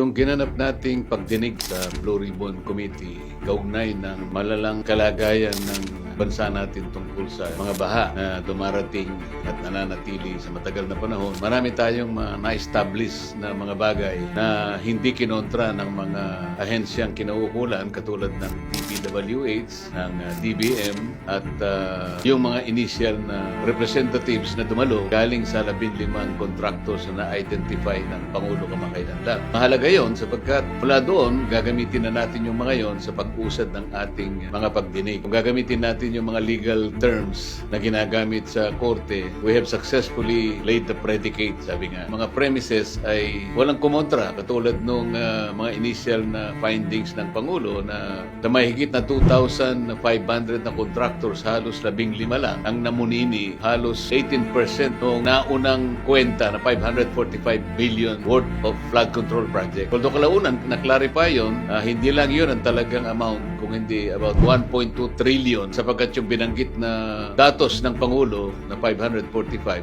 Yung ginanap nating pagdinig sa Blue Ribbon Committee, kaugnay ng malalang kalagayan ng bansa natin tungkol sa mga baha na dumarating at nananatili sa matagal na panahon. Marami tayong mga na-establish na mga bagay na hindi kinontra ng mga ahensyang kinauukulan katulad ng DPWH, ng uh, DBM at uh, yung mga initial na representatives na dumalo galing sa 15 contractors na na-identify ng Pangulo kamakailan. Mahalaga yon sapagkat mula doon gagamitin na natin yung mga yon sa pag-usad ng ating mga pagdinig. Kung gagamitin natin yung mga legal terms na ginagamit sa korte, we have successfully laid the predicate, sabi nga. Mga premises ay walang kumontra katulad nung uh, mga initial na findings ng Pangulo na na mahigit na 2,500 na contractors, halos 15 lang, ang namunini, halos 18% noong naunang kwenta na 545 billion worth of flood control project. Although kalaunan, na-clarify yun, ah, hindi lang yun ang talagang amount, kung hindi about 1.2 trillion sapagkat yung binanggit na datos ng Pangulo na 545,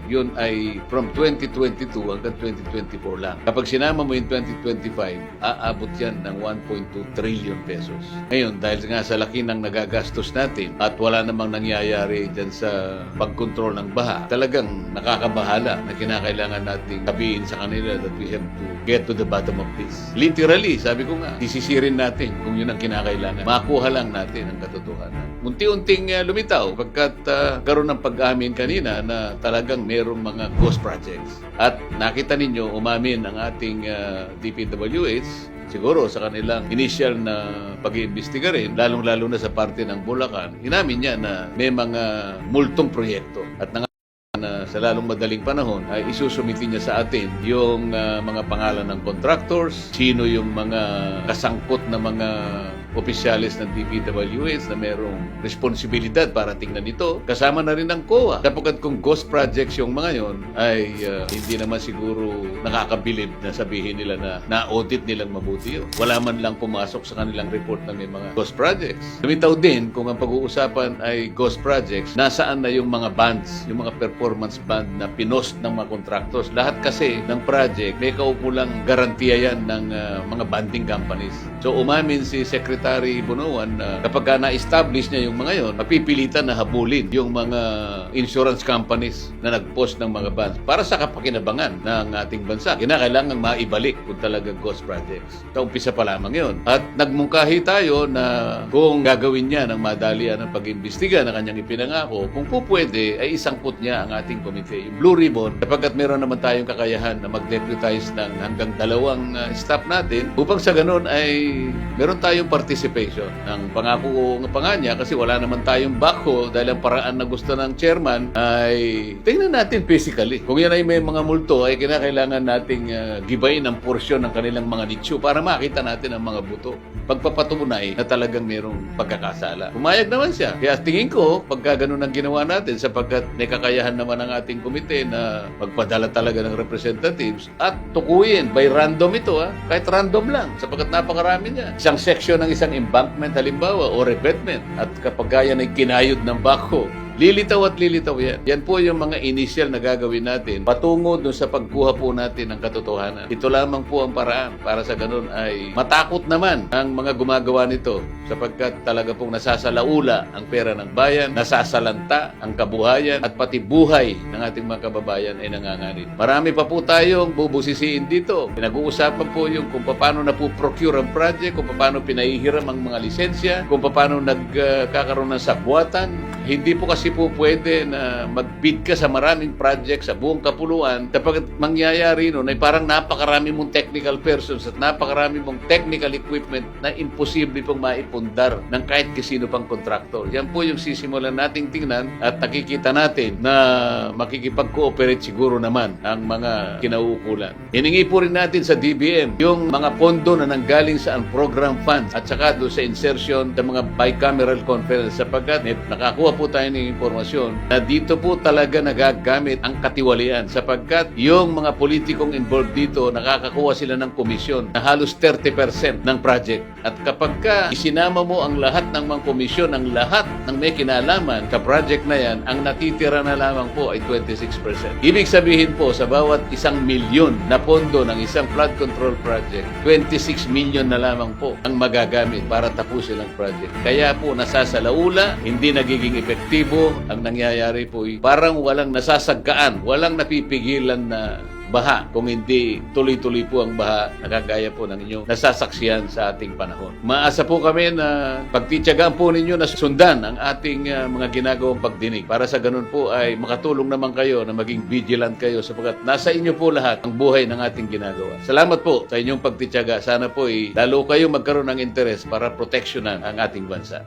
yun ay from 2022 hanggang 2024 lang. Kapag sinama mo yung 2025, aabot yan ng 1.2 trillion pesos. Ngayon, dahil nga sa laki ng nagagastos natin at wala namang nangyayari dyan sa pagkontrol ng baha, talagang nakakabahala na kinakailangan nating sabihin sa kanila that we have to get to the bottom of this. Literally, sabi ko nga, sisisirin natin kung yun ang kinakailangan. Makuha lang natin ang katotohanan. Unti-unting uh, lumitaw pagkat uh, karoon ng pag-amin kanina na talagang merong mga ghost projects. At nakita ninyo, umamin ang ating uh, DPWH siguro sa kanilang initial na pag-iimbestiga rin, lalong-lalo na sa parte ng Bulacan, inamin niya na may mga multong proyekto. At nang na sa lalong madaling panahon ay isusumiti niya sa atin yung ah, mga pangalan ng contractors, sino yung mga kasangkot na mga opisyalis ng DPWH na merong responsibilidad para tingnan ito. Kasama na rin ang COA. Kapagkat kung ghost projects yung mga yon ay ah, hindi naman siguro nakakabilib na sabihin nila na na-audit nilang mabuti yun. Wala man lang pumasok sa kanilang report na may mga ghost projects. Lumitaw din kung ang pag-uusapan ay ghost projects, nasaan na yung mga bands, yung mga performance band na pinost ng mga contractors. Lahat kasi ng project, may kaukulang garantiya yan ng ah, mga banding companies. So umamin si Secretary Bunuan na kapag ka na-establish niya yung mga yon, mapipilitan na habulin yung mga insurance companies na nag-post ng mga bonds para sa kapakinabangan ng ating bansa. Kinakailangan maibalik kung talaga ghost projects. Sa umpisa pa lamang yon. At nagmungkahi tayo na kung gagawin niya ng madalian ng pag-imbestiga na kanyang ipinangako, kung po pwede, ay isangkot niya ang ating komite, yung Blue Ribbon, kapagkat meron naman tayong kakayahan na mag-deputize ng hanggang dalawang uh, staff natin upang sa ganun ay meron tayong participation ng pangako ko nga pa nga niya kasi wala naman tayong backho dahil ang paraan na gusto ng chairman ay tingnan natin physically. Kung yan ay may mga multo ay kinakailangan nating uh, gibayin ang porsyon ng kanilang mga nicho para makita natin ang mga buto. Pagpapatunay na talagang merong pagkakasala. Pumayag naman siya. Kaya tingin ko, pagka ganun ang ginawa natin sapagkat may kakayahan naman ang ating komite na magpadala talaga ng representatives at tukuyin by random ito ha. Kahit random lang sapagkat napakarami niya. Isang section ng isang embankment halimbawa o revetment at kapag yan ay kinayod ng backhoe Lilitaw at lilitaw yan. Yan po yung mga initial na gagawin natin patungo dun sa pagkuha po natin ng katotohanan. Ito lamang po ang paraan para sa ganun ay matakot naman ang mga gumagawa nito sapagkat talaga pong nasasalaula ang pera ng bayan, nasasalanta ang kabuhayan at pati buhay ng ating mga kababayan ay nanganganib. Marami pa po tayong bubusisiin dito. Pinag-uusapan po yung kung paano na po procure ang project, kung paano pinahihiram ang mga lisensya, kung paano nagkakaroon ng sakbuatan. Hindi po kasi po pwede na mag-bid ka sa maraming project sa buong kapuluan kapag mangyayari nun ay parang napakarami mong technical persons at napakarami mong technical equipment na imposible pong maipundar ng kahit kasino pang kontraktor. Yan po yung sisimulan nating tingnan at nakikita natin na makikipag-cooperate siguro naman ang mga kinauukulan. Hiningi po rin natin sa DBM yung mga pondo na nanggaling sa program funds at saka doon sa insertion ng mga bicameral conference sapagkat eh, nakakuha po tayo ng impormasyon na dito po talaga nagagamit ang katiwalian sapagkat yung mga politikong involved dito nakakakuha sila ng komisyon na halos 30% ng project. At kapag ka isinama mo ang lahat ng mga komisyon, ang lahat ng may kinalaman sa project na yan, ang natitira na lamang po ay 26%. Ibig sabihin po sa bawat isang milyon na pondo ng isang flood control project, 26 million na lamang po ang magagamit para tapusin ang project. Kaya po nasasalaula, hindi nagiging epektibo, ang nangyayari po ay parang walang nasasagkaan, walang napipigilan na baha kung hindi tuloy-tuloy po ang baha nakagaya po ng inyong nasasaksiyan sa ating panahon. Maasa po kami na pagtityagaan po ninyo na sundan ang ating uh, mga ginagawang pagdinig para sa ganun po ay makatulong naman kayo na maging vigilant kayo sapagkat nasa inyo po lahat ang buhay ng ating ginagawa. Salamat po sa inyong pagtityaga. Sana po ay lalo kayo magkaroon ng interes para proteksyonan ang ating bansa.